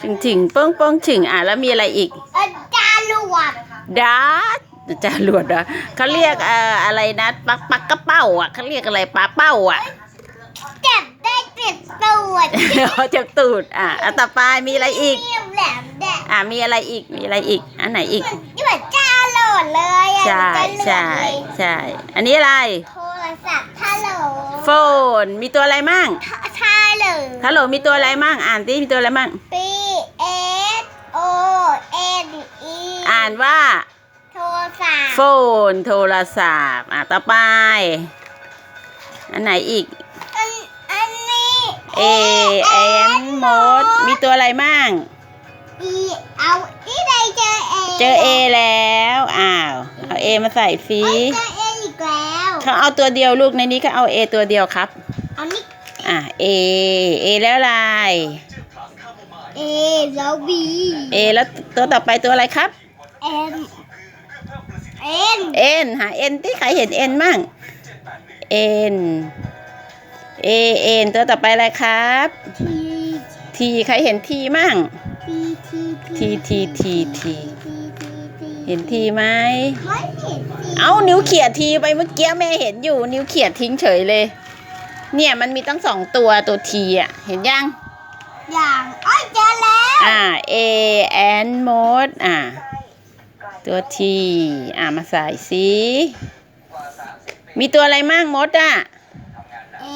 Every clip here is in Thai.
ถึงถึงเป้งเป้งถึงอะแล้วมีอะไรอีกเออจารวดดาดจารวดเหรอเขาเรียกเอ่ออะไรนะปักปักกระเป้าอะเขาเรียกอะไรปลาเป้าอะเจ็บได้เจ็บตูดเขาเจ็บตูดอะอะต่อไปมีอะไรอีกเรียบแหลมแดดอะมีอะไรอีกมีอะไรอีกอันไหนอีกนี่เหมือนจารวดเลยอะใช่จารวดใช่เลยใช่อันนี้อะไรโทรศัพท์ฮัลโหลโฟนมีตัวอะไรมั่ง ใช่เลยฮัลโหลมีตัวอะไรมั่งอ่านดิมีตัวอะไรมั่ง P S O N E อ่านว่า โทรศัพท์โฟนโทรศัพท์อะต่อไป อันไหนอีก อันอันนี้ A N มด มีตัวอะไรมั่ง E เอาที่ใดเจอ A เจอ A แล้วอ้าวเอา A มาใส่ฟีเอ้ยเจอ A อีกแล้วเขาเอาตัวเดียวลูกในนี้ก็เอา A ตัวเดียวครับอันนี้ อะ A A แล้วอะไร A แล้ว B A แล้วตัวต่อไปตัวอะไรครับ N N N หา N ที่ใครเห็น N มั่ง N A N ตัวต่อไปอะไรครับ T T ใครเห็น T มั่ง T T T T T T เห็น T ไหม ไม่เห็น T เอานิ้วเขี่ยทีไปเมื่อกี้แม่เห็นอยู่นิ้วเขี่ยทิ้งเฉยเลย เนี่ยมันมีตั้งสองตัวตัวทีอะ เห็นยัง อย่างอ้อยเจอแล้วอ่า A and mode อ่า ตัวทีอ่ามาใส่สิมีตัวอะไรมั่งมดอะ A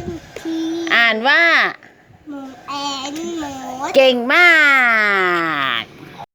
N T อ่านว่า หมู N หมู เก่งมาก